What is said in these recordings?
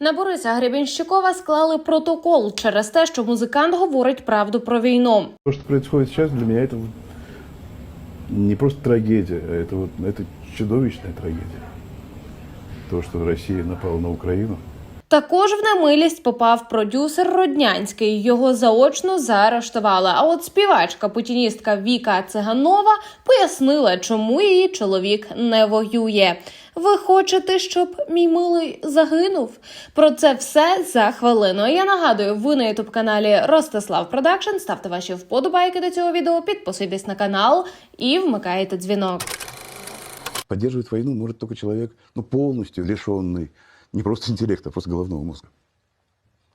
На Бориса Гребенщикова склали протокол через те, що музикант говорить правду про війну. То, что происходит сейчас, для меня это вот не просто трагедия, а это, вот, это чудовищная трагедия. То, что Россия напала на Украину. Також в немилість попав продюсер Роднянський. Його заочно заарештували. А от співачка путіністка Віка Циганова пояснила, чому її чоловік не воює. Ви хочете, щоб мій милий загинув? Про це все за хвилину. Я нагадую, ви на ютуб каналі Ростислав Продакшн. Ставте ваші вподобайки до цього відео, підписуйтесь на канал і вмикайте дзвінок. Поддерживать войну может только человек, ну, полностью лишенный не просто интеллекта, а просто головного мозга.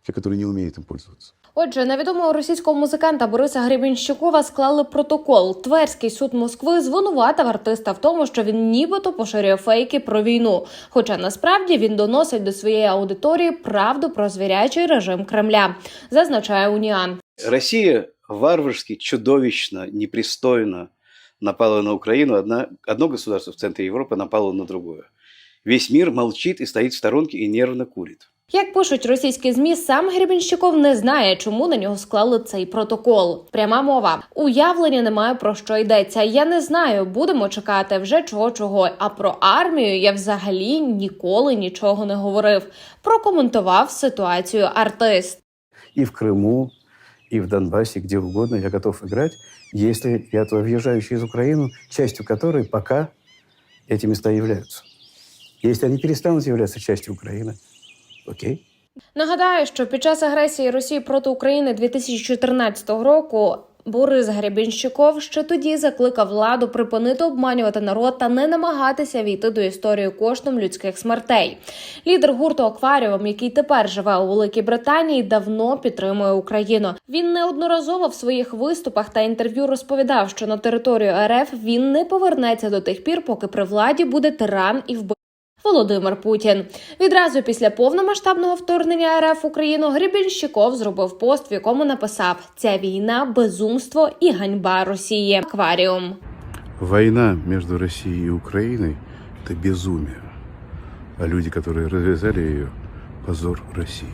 Который не умеет им пользоваться. Отже, на відомого російського музиканта Бориса Гребенщикова склали протокол. Тверський суд Москви звинуватив артиста в тому, що він нібито поширює фейки про війну. Хоча насправді він доносить до своєї аудиторії правду про звірячий режим Кремля, зазначає Уніан. Россия варварски, чудовищно, непристойно напала на Украину. Одна, одно государство в центре Европы напало на другое. Весь мир молчит и стоит в сторонке и нервно курит. Як пишуть російські змі, сам Гребенщиков не знає, чому на нього склали цей протокол. Пряма мова. Уявлення немає про що йдеться. Я не знаю, будемо чекати вже чого чого. А про армію я взагалі ніколи нічого не говорив. Прокоментував ситуацію артист. И в Крыму, и в Донбассе, где угодно я готов играть, если я туда въезжающий из Украины, частью которой пока эти места являются. Если они перестанут являться частью Украины, окей. Нагадаю, що під час агресії Росії проти України 2014 року. Борис Гребенщиков ще тоді закликав владу припинити обманювати народ та не намагатися війти до історії коштом людських смертей. Лідер гурту Акваріум, який тепер живе у Великій Британії, давно підтримує Україну. Він неодноразово в своїх виступах та інтерв'ю розповідав, що на територію РФ він не повернеться до тих пір, поки при владі буде тиран і вбив. Володимир Путін відразу після повномасштабного вторгнення РФ в Україну Гребенщиков зробив пост, в якому написав: ця війна безумство і ганьба Росії. Акваріум. Война между Россией и Украиной – это безумие. А люди, которые развязали ее – позор России.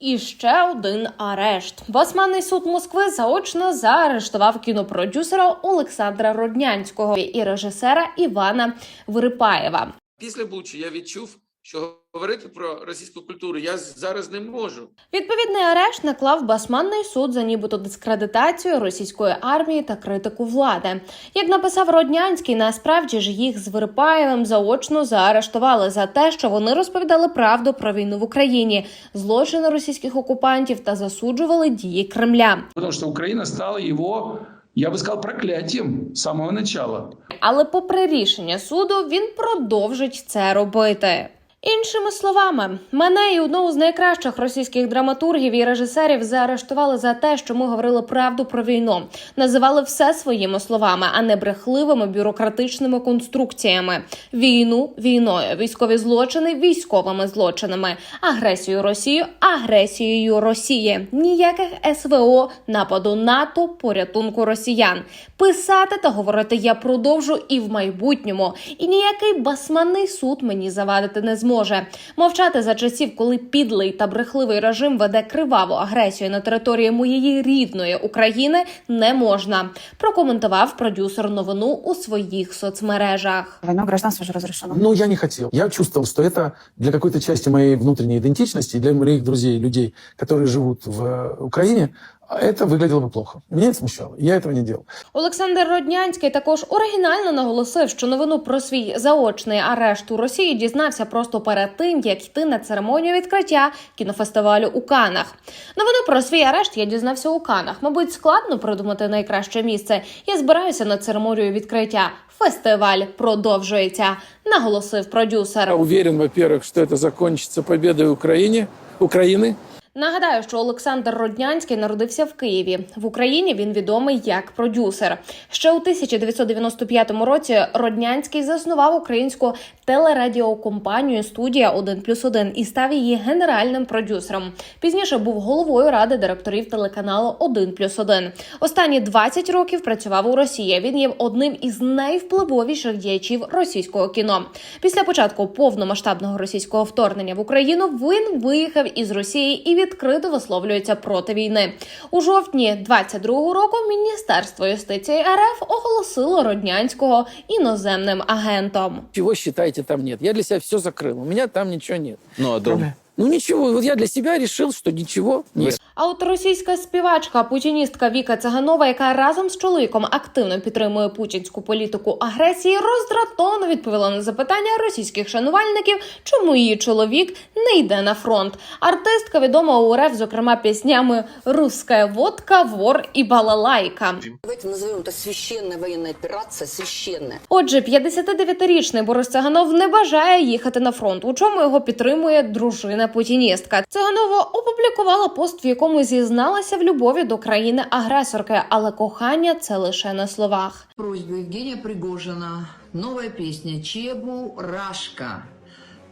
І ще один арешт. Басманний суд Москви заочно заарештував кінопродюсера Олександра Роднянського і режисера Івана Вирипаєва. Після Бучі я відчув, що говорити про російську культуру я зараз не можу. Відповідний арешт наклав басманний суд за нібито дискредитацію російської армії та критику влади. Як написав Роднянський, насправді ж їх з Вирипаєвим заочно заарештували за те, що вони розповідали правду про війну в Україні, злочини російських окупантів та засуджували дії Кремля. Потому что Украина стала его, я би сказав, прокляттям з самого начала. Але, попри рішення суду, він продовжить це робити. Іншими словами, мене і одного з найкращих російських драматургів і режисерів заарештували за те, що ми говорили правду про війну, називали все своїми словами, а не брехливими бюрократичними конструкціями. Війну війною, військові злочини військовими злочинами, агресію Росію агресією Росії. Ніяких СВО, нападу НАТО, порятунку росіян. Писати та говорити я продовжу і в майбутньому. І ніякий басманний суд мені завадити не зможе. Мовчати за часів, коли підлий та брехливий режим веде криваву агресію на території моєї рідної України, не можна. Прокоментував продюсер новину у своїх соцмережах. Война гражданство же разрешено. Ну, я не хотел. Я чувствовал, что это для какой-то части моей внутренней идентичности, для моих друзей, людей, которые живут в э, Украине, это выглядело бы плохо. Меня это смущало. Я этого не делал. Олександр Роднянський також оригінально наголосив, що новину про свій заочний арешт у Росії дізнався просто перед тим, як йти на церемонію відкриття кінофестивалю у Канах. Новину про свій арешт я дізнався у Канах. Мабуть, складно придумати найкраще місце. Я збираюся на церемонію відкриття. Фестиваль продовжується, наголосив продюсер. Я уверен, во-первых, что это закончится победой Украине, Украины. Нагадаю, що Олександр Роднянський народився в Києві. В Україні він відомий як продюсер. Ще у 1995 році Роднянський заснував українську телерадіокомпанію Студія 1+,1 і став її генеральним продюсером. Пізніше був головою ради директорів телеканалу 1+,1. Останні 20 років працював у Росії. Він є одним із найвпливовіших діячів російського кіно. Після початку повномасштабного російського вторгнення в Україну він виїхав із Росії і відкрито висловлюється проти війни. У жовтні 22-го року Міністерство юстиції РФ оголосило Роднянського іноземним агентом. Чего считаете там нет? Я для себя все закрыл. У меня там ничего нет. Ну, а дом? Ну ничего, вот я для себя решил, что ничего нет. А от російська співачка, путіністка Віка Циганова, яка разом з чоловіком активно підтримує путінську політику агресії, роздратовано відповіла на запитання російських шанувальників, чому її чоловік не йде на фронт. Артистка відома у РФ, зокрема піснями «Русская водка», «Вор» і «Балалайка». Давайте назовем это священная военная операция, священная. Отже, 59-річний Борис Циганов не бажає їхати на фронт, у чому його підтримує дружина путіністка. Циганова опублікувала пост, в якому зізналася в любові до країни-агресорки, але кохання це лише на словах. Просьба Євгенія Пригожина. нова пісня «Чебу Рашка»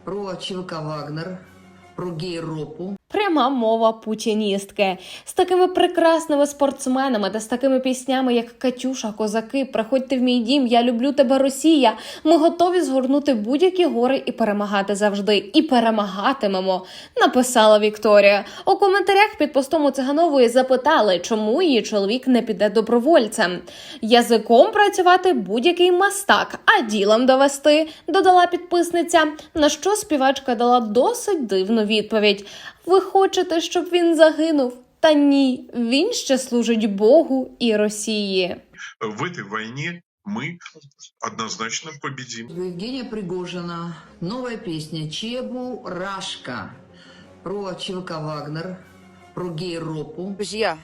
про ЧВК «Вагнер», про гей-ропу. Пряма мова путіністки з такими прекрасними спортсменами та з такими піснями, як Катюша, козаки, приходьте в мій дім, я люблю тебе, Росія. Ми готові згорнути будь-які гори і перемагати завжди. І перемагатимемо. Написала Вікторія. У коментарях під постом у Циганової запитали, чому її чоловік не піде добровольцем. Язиком працювати будь-який мастак, а ділом довести, додала підписниця. На що співачка дала досить дивну відповідь. Ви хочете, щоб він загинув? Та ні, він ще служить Богу і Росії. в этой войне мы однозначно победим. Просьба Евгения Пригожина. Новая песня «Чебу Рашка» про ЧВК «Вагнер», про гей-ропу. Друзья,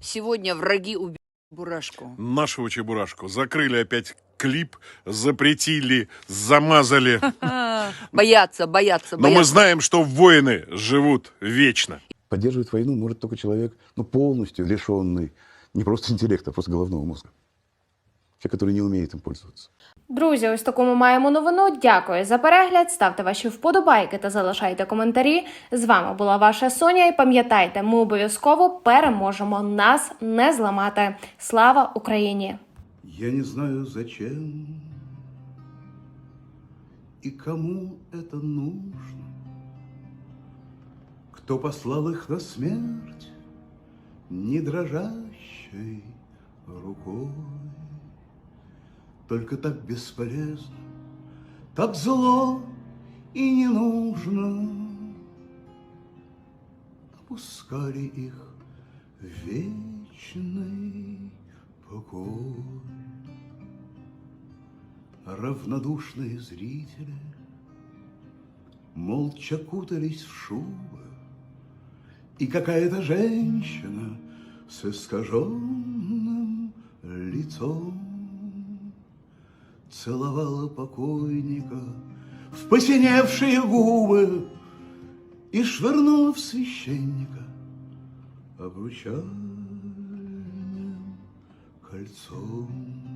сегодня враги убили Бурашку. Нашего Чебурашку закрыли опять клип, запретили, замазали. Боятся, боятся, Но мы боятся. знаем, что воины живут вечно. Поддерживать войну может только человек, ну, полностью лишенный не просто интеллекта, а просто головного мозга. Человек, который не умеет им пользоваться. Друзі, ось таку ми маємо новину. Дякую за перегляд. Ставте ваші вподобайки та залишайте коментарі. З вами була ваша Соня. І пам'ятайте, ми обов'язково переможемо. Нас не зламати. Слава Україні! Я не знаю, зачем и кому это нужно. Кто послал их на смерть не дрожащей рукой. Только так бесполезно, так зло и не нужно. Опускали их в вечный покой. Равнодушные зрители Молча кутались в шубы, И какая-то женщина С искаженным лицом Целовала покойника В посиневшие губы И швырнула в священника Обручальным кольцом.